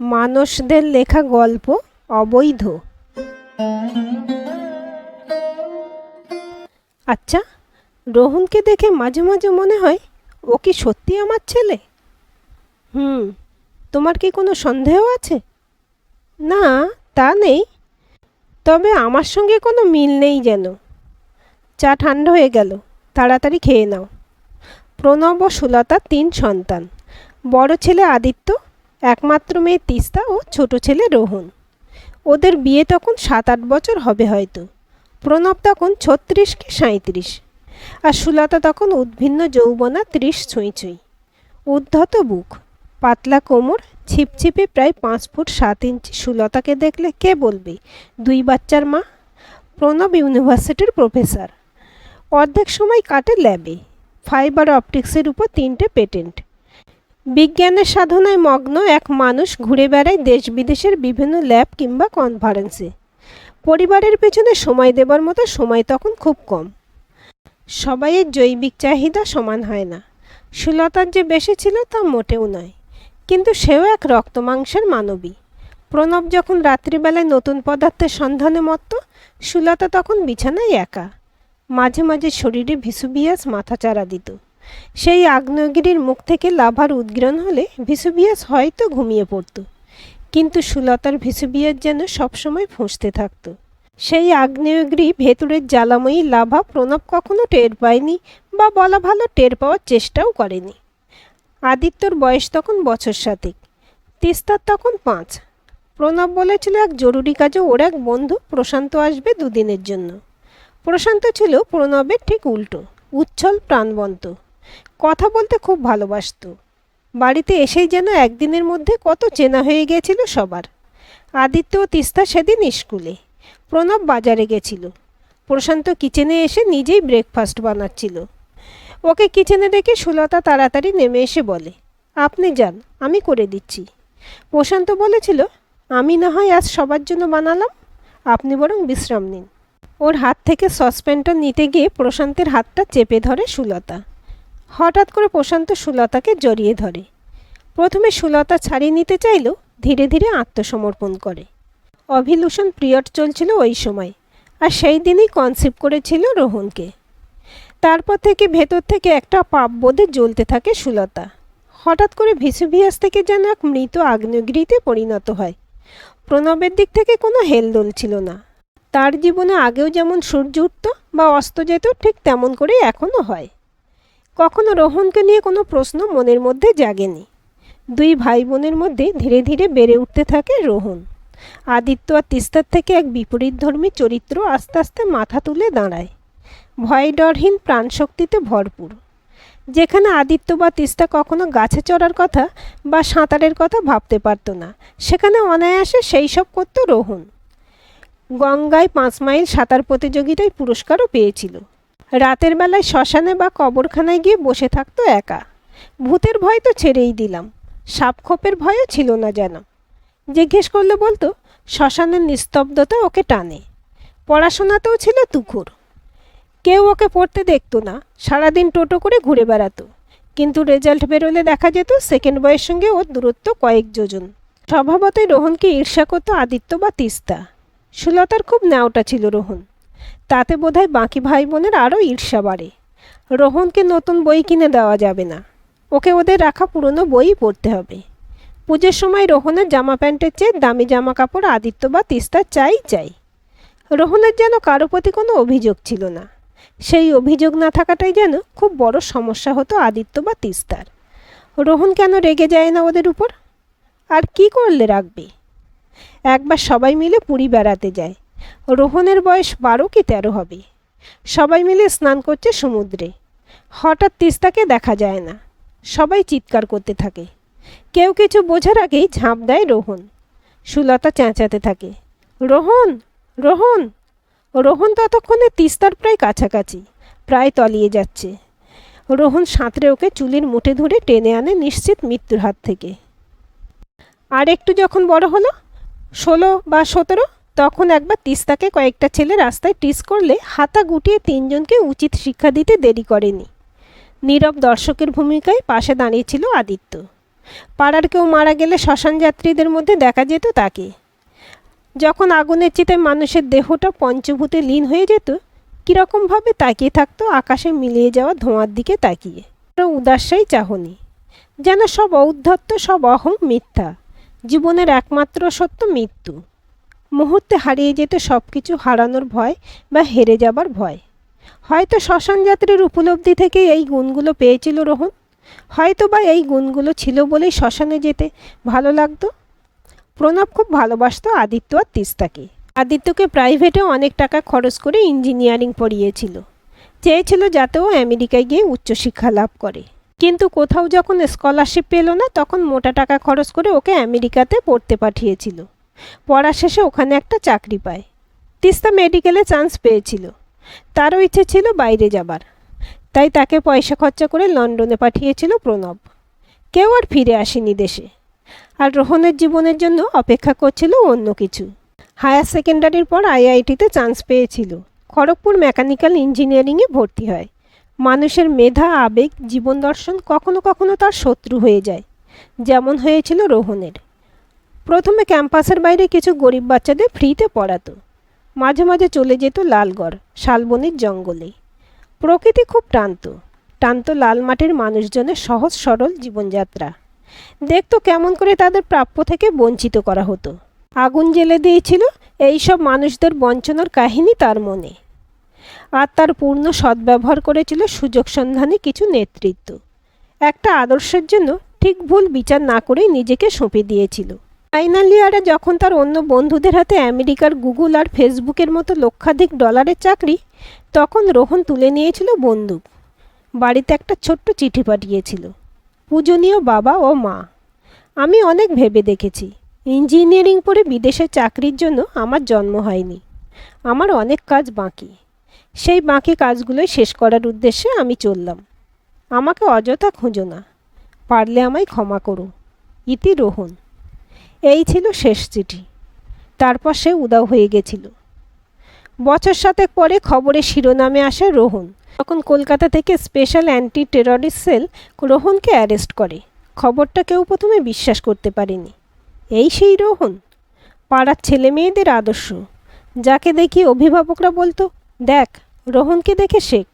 মানুষদের লেখা গল্প অবৈধ। আচ্ছা রোহনকে দেখে মাঝে মাঝে মনে হয় ও কি সত্যি আমার ছেলে? হুম, তোমার কি কোনো সন্দেহ আছে? না, তা নেই। তবে আমার সঙ্গে কোনো মিল নেই যেন। চা ঠান্ডা হয়ে গেল, তাড়াতাড়ি খেয়ে নাও। প্রণব ও সুলতার তিন সন্তান। বড় ছেলে আদিত্য একমাত্র মেয়ে তিস্তা ও ছোট ছেলে রোহন। ওদের বিয়ে তখন সাত আট বছর হবে হয়তো। প্রণব তখন ছত্রিশ কি সাঁত্রিশ আর সুলতা তখন উদ্ভিন্ন যৌবনা ত্রিশ ছুঁই ছুঁই। উদ্ধত বুক, পাতলা কোমর, ছিপছিপে প্রায় পাঁচ ফুট সাত ইঞ্চি। সুলতাকে দেখলে কে বলবে? দুই বাচ্চার মা? প্রণব ইউনিভার্সিটির প্রফেসর। অর্ধেক সময় কাটে ল্যাবে। ফাইবার অপটিক্সের উপর তিনটে পেটেন্ট। বিজ্ঞানের সাধনায় মগ্ন এক মানুষ ঘুরে বেড়ায় দেশ বিদেশের বিভিন্ন ল্যাব কিংবা কনফারেন্সে। পরিবারের পেছনে সময় দেবার মতো সময় তখন খুব কম। সবাইয়ের জৈবিক চাহিদা সমান হয় না। সুলতার যে বেশি ছিল তা মোটেও নয়, কিন্তু সেও এক রক্ত মাংসের মানবী। প্রণব যখন রাত্রিবেলায় নতুন পদার্থের সন্ধানে মত্ত সুলতা তখন বিছানায় একা। মাঝে মাঝে শরীরে ভিসুবিয়াস মাথাচাড়া দিত। সেই আগ্নেয়গিরির মুখ থেকে লাভার উদ্গীরণ হলে ভিসুবিয়াস হয়তো ঘুমিয়ে পড়ত। কিন্তু সুলতার ভিসুবিয়াস যেন সবসময় ফুঁসতে থাকত। সেই আগ্নেয়গিরি ভেতরের জ্বালাময়ী লাভা প্রণব কখনো টের পায়নি বা বলা ভালো টের পাওয়ার চেষ্টাও করেনি। আদিত্যর বয়স তখন বছর সাতেক, তিস্তার তখন পাঁচ। প্রণব বলেছিল এক জরুরি কাজে ওর এক বন্ধু প্রশান্ত আসবে দুদিনের জন্য। প্রশান্ত ছিল প্রণবের ঠিক উল্টো, উচ্ছল, প্রাণবন্ত। কথা বলতে খুব ভালোবাসত। বাড়িতে এসেই যেন একদিনের মধ্যে কত চেনা হয়ে গেছিল সবার। আদিত্য ও তিস্তা সেদিন স্কুলে। প্রণব বাজারে গেছিল। প্রশান্ত কিচেনে এসে নিজেই ব্রেকফাস্ট বানাচ্ছিল। ওকে কিচেনে দেখে সুলতা তাড়াতাড়ি নেমে এসে বলে, আপনি যান, আমি করে দিচ্ছি। প্রশান্ত বলেছিল, আমি না হয় আজ সবার জন্য বানালাম। আপনি বরং বিশ্রাম নিন। ওর হাত থেকে সসপ্যানটা নিতে গিয়ে প্রশান্তের হাতটা চেপে ধরে সুলতা। হঠাৎ করে প্রশান্ত সুলতাকে জড়িয়ে ধরে। প্রথমে সুলতা ছাড়িয়ে নিতে চাইলেও ধীরে ধীরে আত্মসমর্পণ করে। অভিলুষণ পিরিয়ড চলছিল ওই সময়, আর সেই দিনই কনসেপ্ট করেছিল রোহনকে। তারপর থেকে ভেতর থেকে একটা পাপ বোধে জ্বলতে থাকে সুলতা। হঠাৎ করে ভিসুভিয়াস থেকে যেন এক মৃত আগ্নেয়গিরিতে পরিণত হয়। প্রণবের দিক থেকে কোনো হেলদোল ছিল না। তার জীবনে আগেও যেমন সূর্য উঠত বা অস্ত যেত, ঠিক তেমন করেই এখনও হয়। কখনো রোহনকে নিয়ে কোনো প্রশ্ন মনের মধ্যে জাগেনি। দুই ভাই বোনের মধ্যে ধীরে ধীরে বেড়ে উঠতে থাকে রোহন। আদিত্য আর তিস্তার থেকে এক বিপরীতধর্মী চরিত্র আস্তে আস্তে মাথা তুলে দাঁড়ায়। ভয় ডরহীন প্রাণশক্তিতে ভরপুর। যেখানে আদিত্য বা তিস্তা কখনো গাছে চড়ার কথা বা সাঁতারের কথা ভাবতে পারত না, সেখানে অনায়াসে সেই সব করত রোহন। গঙ্গায় পাঁচ মাইল সাঁতার প্রতিযোগিতায় পুরস্কারও পেয়েছিল। রাতের বেলায় শ্মশানে বা কবরখানায় গিয়ে বসে থাকতো একা। ভূতের ভয় তো ছেড়েই দিলাম। সাপখোপের ভয়ও ছিল না যেন। জিজ্ঞেস করলে বলতো, শ্মশানের নিস্তব্ধতা ওকে টানে। পড়াশোনাতেও ছিল তুখুর। কেউ ওকে পড়তে দেখতো না। সারাদিন টোটো করে ঘুরে বেড়াতো। কিন্তু রেজাল্ট বেরোলে দেখা যেত সেকেন্ড বয়ের সঙ্গে ওর দূরত্ব কয়েক যোজন। স্বভাবতই রোহনকে ঈর্ষা করতো আদিত্য বা তিস্তা। সুলতার খুব ন্যাওটা ছিল রোহন। তাতে বোধহয় বাকি ভাই বোনের আরও ঈর্ষা বাড়ে। রোহনকে নতুন বই কিনে দেওয়া যাবে না। ওকে ওদের রাখা পুরনো বই পড়তে হবে। পুজোর সময় রোহনের জামা প্যান্টের চেয়ে দামি জামা কাপড় আদিত্য বা তিস্তা চাই চাই। রোহনের যেন কারও প্রতি কোনো অভিযোগ ছিল না। সেই অভিযোগ না থাকাটাই যেন খুব বড় সমস্যা হতো আদিত্য বা তিস্তার। রোহন কেন রেগে যায় না ওদের উপর? আর কি করলে রাখবে? একবার সবাই মিলে পুরী বেড়াতে যায়। রোহনের বয়স বারো কি তেরো হবে। সবাই মিলে স্নান করছে সমুদ্রে। হঠাৎ তিস্তাকে দেখা যায় না। সবাই চিৎকার করতে থাকে। কেউ কিছু বোঝার আগেই ঝাঁপ দেয় রোহন। সুলতা চেঁচাতে থাকে। রোহন রোহন। রোহন ততক্ষণে তিস্তার প্রায় কাছাকাছি, প্রায় তলিয়ে যাচ্ছে। রোহন সাঁতরে ওকে চুলির মুঠে ধরে টেনে আনে নিশ্চিত মৃত্যুর হাত থেকে। আর একটু যখন বড় হলো, ষোলো বা সতেরো তখন একবার তিস্তাকে কয়েকটা ছেলে রাস্তায় টিস করলে হাতা গুটিয়ে তিনজনকে উচিত শিক্ষা দিতে দেরি করেনি। নীরব দর্শকের ভূমিকায় পাশে দাঁড়িয়েছিল আদিত্য। পাড়ার কেউ মারা গেলে শ্মশান যাত্রীদের মধ্যে দেখা যেত তাকে। যখন আগুনের চিতায় মানুষের দেহটা পঞ্চভূতে লীন হয়ে যেত, কীরকমভাবে তাকিয়ে থাকতো আকাশে মিলিয়ে যাওয়া ধোঁয়ার দিকে তাকিয়ে। উদাসাই চাহনি। যেন সব ঔদ্ধত্য, সব অহং মিথ্যা। জীবনের একমাত্র সত্য মৃত্যু। মুহূর্তে হারিয়ে যেতে সব কিছু হারানোর ভয় বা হেরে যাবার ভয়। হয়তো শ্মশান যাত্রীর উপলব্ধি থেকে এই গুণগুলো পেয়েছিল রোহন। হয়তো বা এই গুণগুলো ছিল বলেই শ্মশানে যেতে ভালো লাগতো। প্রণব খুব ভালোবাসত আদিত্য আর তিস্তাকে। আদিত্যকে প্রাইভেটে অনেক টাকা খরচ করে ইঞ্জিনিয়ারিং পড়িয়েছিল। চেয়েছিল যাতেও আমেরিকায় গিয়ে উচ্চশিক্ষা লাভ করে। কিন্তু কোথাও যখন স্কলারশিপ পেল না, তখন মোটা টাকা খরচ করে ওকে আমেরিকাতে পড়তে পাঠিয়েছিল। পড়া শেষে ওখানে একটা চাকরি পায়। তিস্তা মেডিকেলে চান্স পেয়েছিল। তারও ইচ্ছে ছিল বাইরে যাবার। তাই তাকে পয়সা খরচা করে লন্ডনে পাঠিয়েছিল প্রণব। কেউ আর ফিরে আসেনি দেশে। আর রোহনের জীবনের জন্য অপেক্ষা করছিল অন্য কিছু। হায়ার সেকেন্ডারির পর আইআইটিতে চান্স পেয়েছিল। খড়গপুর মেকানিক্যাল ইঞ্জিনিয়ারিংয়ে ভর্তি হয়। মানুষের মেধা, আবেগ, জীবন দর্শন কখনো কখনো তার শত্রু হয়ে যায়। যেমন হয়েছিল রোহনের। প্রথমে ক্যাম্পাসের বাইরে কিছু গরিব বাচ্চাদের ফ্রিতে পড়াতো। মাঝে মাঝে চলে যেত লালগড়, শালবনির জঙ্গলে। প্রকৃতি খুব টানত। টানত লাল মাটির মানুষজনের সহজ সরল জীবনযাত্রা। দেখতো কেমন করে তাদের প্রাপ্য থেকে বঞ্চিত করা হতো। আগুন জেলে দিয়েছিল, এইসব মানুষদের বঞ্চনার কাহিনী তার মনে। আর তার পূর্ণ সদ্ব্যবহার করেছিল সুযোগ সন্ধানে কিছু নেতৃত্ব। একটা আদর্শের জন্য ঠিক ভুল বিচার না করেই নিজেকে সঁপে দিয়েছিল। ফাইনাল ইয়ারে যখন তার অন্য বন্ধুদের হাতে আমেরিকার গুগল আর ফেসবুকের মতো লক্ষাধিক ডলারের চাকরি, তখন রোহন তুলে নিয়েছিল বন্দুক। বাড়িতে একটা ছোট্ট চিঠি পাঠিয়েছিল, পূজনীয় বাবা ও মা, আমি অনেক ভেবে দেখেছি। ইঞ্জিনিয়ারিং পড়ে বিদেশে চাকরির জন্য আমার জন্ম হয়নি। আমার অনেক কাজ বাকি। সেই বাকি কাজগুলোই শেষ করার উদ্দেশ্যে আমি চললাম। আমাকে অযথা খুঁজো না। পারলে আমায় ক্ষমা করো। ইতি রোহন। এই ছিল শেষ চিঠি। তারপর সে উদাও হয়ে গেছিল। বছর সাতেক পরে খবরে শিরোনামে আসে রোহন। তখন কলকাতা থেকে স্পেশাল অ্যান্টি টেররিস্ট সেল রোহনকে অ্যারেস্ট করে। খবরটা কেউ প্রথমে বিশ্বাস করতে পারেনি। এই সেই রোহন? পাড়ার ছেলে মেয়েদের আদর্শ। যাকে দেখি অভিভাবকরা বলতো, দেখ, রোহনকে দেখে শেখ।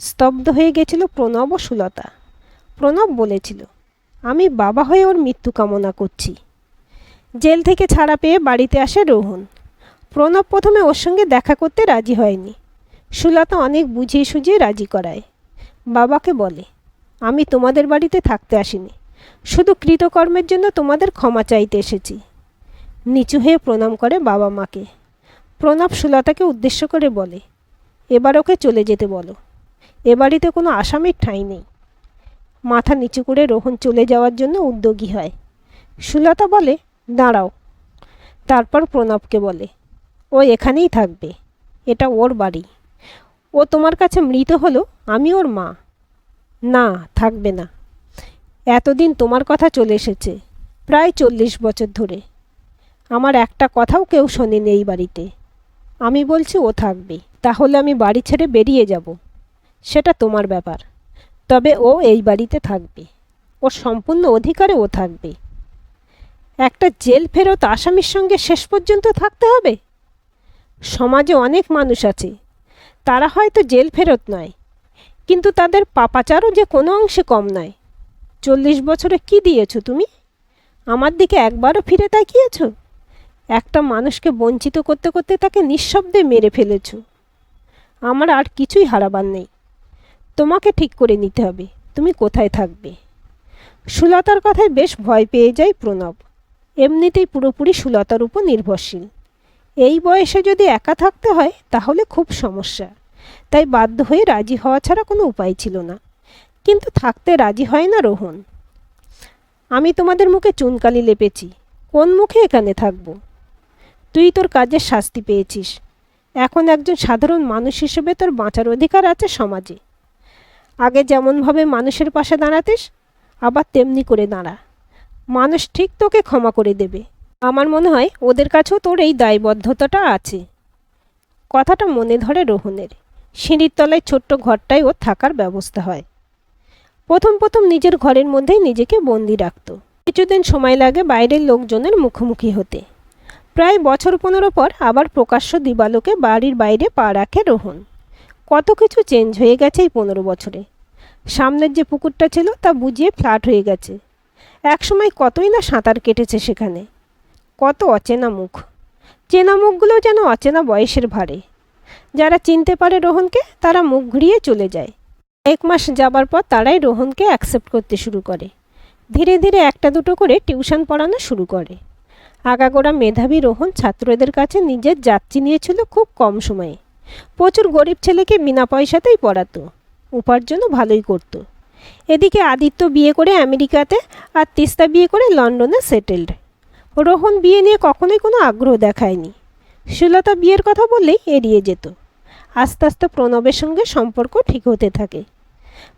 স্তব্ধ হয়ে গেছিল প্রণব ও সুলতা। প্রণব বলেছিল, আমি বাবা হয়ে ওর মৃত্যু কামনা করছি। জেল থেকে ছাড়া পেয়ে বাড়িতে আসে রোহন। প্রণব প্রথমে ওর সঙ্গে দেখা করতে রাজি হয়নি। সুলতা অনেক বুঝিয়ে সুঝিয়ে রাজি করায়। বাবাকে বলে, আমি তোমাদের বাড়িতে থাকতে আসিনি। শুধু কৃতকর্মের জন্য তোমাদের ক্ষমা চাইতে এসেছি। নিচু হয়ে প্রণাম করে বাবা মাকে। প্রণব সুলতাকে উদ্দেশ্য করে বলে, এবার ওকে চলে যেতে বলো। এ বাড়িতে কোনো আসামির ঠাঁই নেই। মাথা নিচু করে রোহন চলে যাওয়ার জন্য উদ্যোগী হয়। সুলতা বলে দাঁড়াও। তারপর প্রণবকে বলে, ও এখানেই থাকবে। এটা ওর বাড়ি। ও তোমার কাছে মৃত হলো, আমি ওর মা। না, থাকবে না। এতদিন তোমার কথা চলে এসেছে, প্রায় চল্লিশ বছর ধরে। আমার একটা কথাও কেউ শোনেনি এই বাড়িতে। আমি বলছি ও থাকবে, তাহলে আমি বাড়ি ছেড়ে বেরিয়ে যাব। সেটা তোমার ব্যাপার। তবে ও এই বাড়িতে থাকবে। ওর সম্পূর্ণ অধিকারে ও থাকবে। একটা জেল ফেরত আসামির সঙ্গে শেষ পর্যন্ত থাকতে হবে? সমাজে অনেক মানুষ আছে, তারা হয়তো জেল ফেরত নয়, কিন্তু তাদের পাপাচারও যে কোনো অংশে কম নয়। চল্লিশ বছরে কি দিয়েছ তুমি? আমার দিকে একবারও ফিরে তাকিয়েছ? একটা মানুষকে বঞ্চিত করতে করতে তাকে নিঃশব্দে মেরে ফেলেছ। আমার আর কিছুই হারাবার নেই। তোমাকে ঠিক করে নিতে হবে, তুমি কোথায় থাকবে? সুলতার কথায় বেশ ভয় পেয়ে যায় প্রণব। এমনিতেই পুরোপুরি সুলতার উপর নির্ভরশীল। এই বয়সে যদি একা থাকতে হয়, তাহলে খুব সমস্যা। তাই বাধ্য হয়ে রাজি হওয়া ছাড়া কোনো উপায় ছিল না। কিন্তু থাকতে রাজি হয় না রোহন। আমি তোমাদের মুখে চুনকালি লেপেছি। কোন মুখে এখানে থাকব? তুই তোর কাজের শাস্তি পেয়েছিস। এখন একজন সাধারণ মানুষ হিসেবে তোর বাঁচার অধিকার আছে সমাজে। আগে যেমনভাবে মানুষের পাশে দাঁড়াতিস, আবার তেমনি করে দাঁড়া। মানুষ ঠিক তোকে ক্ষমা করে দেবে। আমার মনে হয় ওদের কাছেও তোর এই দায়বদ্ধতাটা আছে। কথাটা মনে ধরে রোহনের। সিঁড়ির তলায় ছোট্ট ঘরটায় ওর থাকার ব্যবস্থা হয়। প্রথম প্রথম নিজের ঘরের মধ্যেই নিজেকে বন্দি রাখত। কিছুদিন সময় লাগে বাইরের লোকজনের মুখোমুখি হতে। প্রায় বছর পনেরো পর আবার প্রকাশ্য দিবালোকে বাড়ির বাইরে পা রাখে রোহন। কত কিছু চেঞ্জ হয়ে গেছে এই পনেরো বছরে। সামনের যে পুকুরটা ছিল তা বুঝিয়ে ফ্ল্যাট হয়ে গেছে। একসময় কতই না সাঁতার কেটেছে সেখানে। কত অচেনা মুখ। চেনা মুখগুলো যেন অচেনা বয়সের ভারে যারা চিনতে পারে রোহনকে, তারা মুখ ঘুরিয়ে চলে যায়। এক মাস যাবার পর তারাই রোহনকে অ্যাকসেপ্ট করতে শুরু করে। ধীরে ধীরে একটা দুটো করে টিউশন পড়ানো শুরু করে। আগাগোড়া মেধাবী রোহন ছাত্রদের কাছে নিজের যাত্রী নিয়েছিল খুব কম সময়ে। প্রচুর গরিব ছেলেকে বিনা পয়সাতেই পড়াতো। উপার্জনও ভালোই করতো। এদিকে আদিত্য বিয়ে করে আমেরিকাতে আর তিস্তা বিয়ে করে লন্ডনে সেটেলড। রোহন বিয়ে নিয়ে কখনোই কোনো আগ্রহ দেখায়নি। সুলতা বিয়ের কথা বললেই এড়িয়ে যেত। আস্তে আস্তে প্রণবের সঙ্গে সম্পর্ক ঠিক হতে থাকে।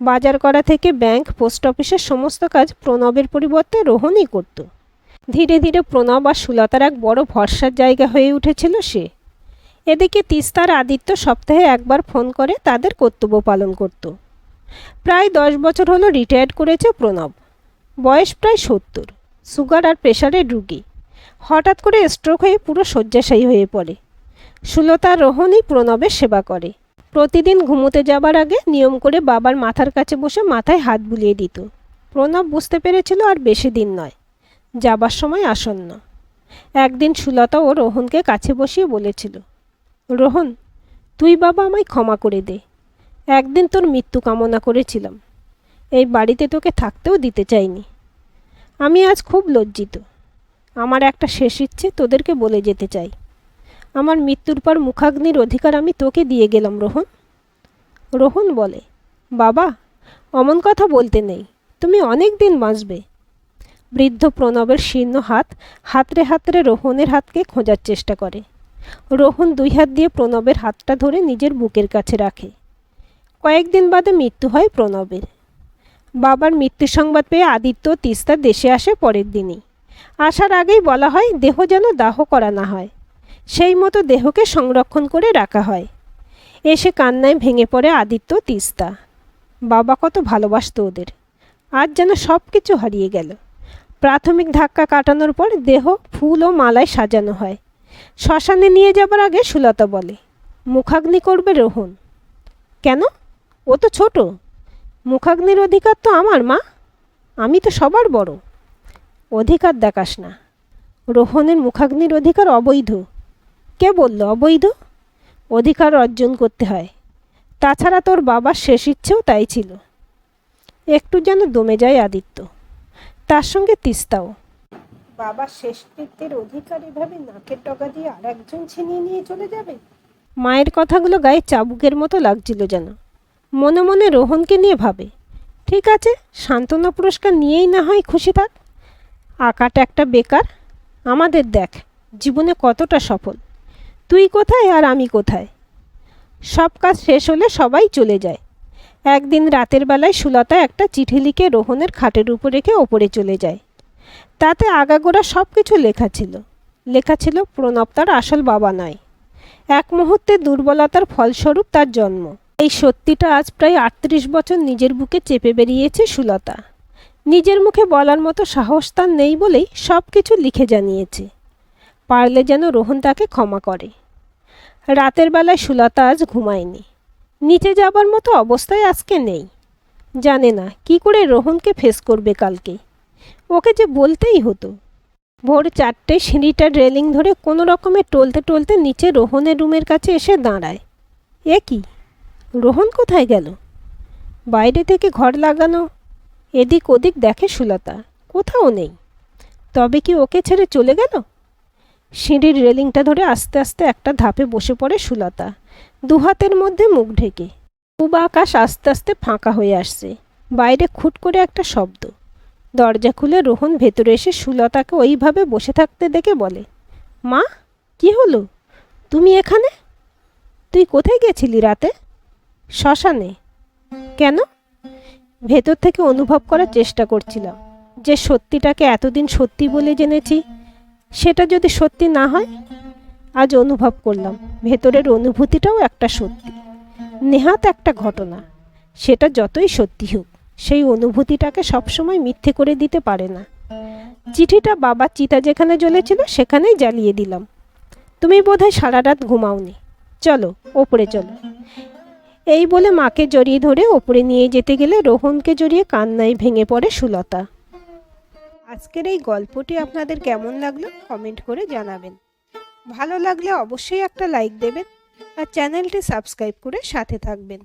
বাজার করা থেকে ব্যাংক, পোস্ট অফিসের সমস্ত কাজ প্রণবের পরিবর্তে রোহনই করত। ধীরে ধীরে প্রণব আর সুলতার এক বড় ভরসার জায়গা হয়ে উঠেছিল সে। এদিকে তিস্তার আদিত্য সপ্তাহে একবার ফোন করে তাদের কর্তব্য পালন করত। প্রায় দশ বছর হলো রিটায়ার্ড করেছে প্রণব। বয়স প্রায় সত্তর। সুগার আর প্রেশারের রুগী। হঠাৎ করে স্ট্রোক হয়ে পুরো শয্যাশায়ী হয়ে পড়ে। সুলতা রোহনই প্রণবের সেবা করে। প্রতিদিন ঘুমোতে যাবার আগে নিয়ম করে বাবার মাথার কাছে বসে মাথায় হাত বুলিয়ে দিত। প্রণব বুঝতে পেরেছিল আর বেশি দিন নয়। যাবার সময় আসন্ন। একদিন সুলতা ও রোহনকে কাছে বসিয়ে বলেছিল, রোহন, তুই বাবা আমায় ক্ষমা করে দে। একদিন তোর মৃত্যু কামনা করেছিলাম। এই বাড়িতে তোকে থাকতেও দিতে চাইনি। আমি আজ খুব লজ্জিত। আমার একটা শেষ ইচ্ছে তোদেরকে বলে যেতে চাই। আমার মৃত্যুর পর মুখাগ্নির অধিকার আমি তোকে দিয়ে গেলাম, রোহন। রোহন বলে, বাবা, অমন কথা বলতে নেই। তুমি অনেক দিন বাঁচবে। বৃদ্ধ প্রণবের শীর্ণ হাত হাতরে হাতরে রোহনের হাতকে খোঁজার চেষ্টা করে। রোহন দুই হাত দিয়ে প্রণবের হাতটা ধরে নিজের বুকের কাছে রাখে। কয়েকদিন বাদে মৃত্যু হয় প্রণবের। বাবার মৃত্যু সংবাদ পেয়ে আদিত্য তিস্তা দেশে আসে পরের দিনই। আসার আগেই বলা হয়, দেহ যেন দাহ করা না হয়। সেই মতো দেহকে সংরক্ষণ করে রাখা হয়। এসে কান্নায় ভেঙে পড়ে আদিত্য তিস্তা। বাবা কত ভালোবাসতো ওদের। আজ যেন সব কিছু হারিয়ে গেল। প্রাথমিক ধাক্কা কাটানোর পর দেহ, ফুল ও মালায় সাজানো হয়। শ্মশানে নিয়ে যাবার আগে সুলতা বলে, মুখাগ্নি করবে রোহন। কেন? ও তো ছোট। মুখাগ্নির অধিকার তো আমার, মা। আমি তো সবার বড়। অধিকার দেখাস না। রোহনের মুখাগ্নির অধিকার অবৈধ। কে বলল অবৈধ? অধিকার অর্জন করতে হয়। তাছাড়া তোর বাবার শেষ ইচ্ছেও তাই ছিল। একটু যেন দমে যায় আদিত্য। তার সঙ্গে তিস্তাও। বাবার শেষকৃত্যের অধিকার এভাবে নাকের টকা দিয়ে আর একজন ছিনিয়ে নিয়ে চলে যাবে? মায়ের কথাগুলো গায়ে চাবুকের মতো লাগছিল যেন। মনে মনে রোহনকে নিয়ে ভাবে। ঠিক আছে, সান্ত্বনা পুরস্কার নিয়েই না হয় খুশি থাক আঁকাটা একটা বেকার। আমাদের দেখ, জীবনে কতটা সফল। তুই কোথায় আর আমি কোথায়? সব কাজ শেষ হলে সবাই চলে যায়। একদিন রাতের বেলায় সুলতা একটা চিঠি লিখে রোহনের খাটের উপর রেখে ওপরে চলে যায়। তাতে আগাগোড়া সব কিছু লেখা ছিল। লেখা ছিল, প্রণব তার আসল বাবা নয়। এক মুহূর্তে দুর্বলতার ফলস্বরূপ তার জন্ম। এই সত্যিটা আজ প্রায় আটত্রিশ বছর নিজের বুকে চেপে বেরিয়েছে সুলতা। নিজের মুখে বলার মতো সাহস তার নেই বলেই সব কিছু লিখে জানিয়েছে। পারলে যেন রোহন তাকে ক্ষমা করে। রাতের বেলায় সুলতা আজ ঘুমায়নি। নিচে যাবার মতো অবস্থায় আজকে নেই। জানে না কি করে রোহনকে ফেস করবে কালকে। ওকে যে বলতেই হতো। ভোর চারটে সিঁড়িটার রেলিং ধরে কোনো রকমে টলতে টলতে নিচে রোহনের রুমের কাছে এসে দাঁড়ায়। এ কি? রোহন কোথায় গেল? বাইরে থেকে ঘর লাগানো, এদিক ওদিক দেখে সুলতা, কোথাও নেই। তবে কি ওকে ছেড়ে চলে গেল? সিঁড়ির রেলিংটা ধরে আস্তে আস্তে একটা ধাপে বসে পড়ে সুলতা, দুহাতের মধ্যে মুখ ঢেকে। পূব আকাশ আস্তে আস্তে ফাঁকা হয়ে আসছে, বাইরে খুট করে একটা শব্দ। দরজা খুলে রোহন ভেতরে এসে সুলতাকে ওইভাবে বসে থাকতে দেখে বলে, মা, কি হলো? তুমি এখানে? তুই কোথায় গেছিলি রাতে? শ্মশানে। কেন? ভেতর থেকে অনুভব করার চেষ্টা করছিলাম যে সত্যিটাকে এতদিন সত্যি বলে জেনেছি, সেটা যদি সত্যি না হয়, আজ অনুভব করলাম ভেতরের অনুভূতিটাও একটা সত্যি। নেহাত একটা ঘটনা। সেটা যতই সত্যি হোক, সেই অনুভূতিটাকে সবসময় মিথ্যে করে দিতে পারে না। চিঠিটা বাবার চিতা যেখানে জ্বলেছিল সেখানেই জ্বালিয়ে দিলাম। তুমি বোধহয় সারা রাত ঘুমাওনি। চলো, ওপরে চলো। এই বলে মাকে জড়িয়ে ধরে ওপরে নিয়ে যেতে গেলে রোহনকে জড়িয়ে কান্নায় ভেঙে পড়ে সুলতা। আজকের এই গল্পটি আপনাদের কেমন লাগল কমেন্ট করে জানাবেন। ভালো লাগলে অবশ্যই একটা লাইক দেবেন আর চ্যানেলটি সাবস্ক্রাইব করে সাথে থাকবেন।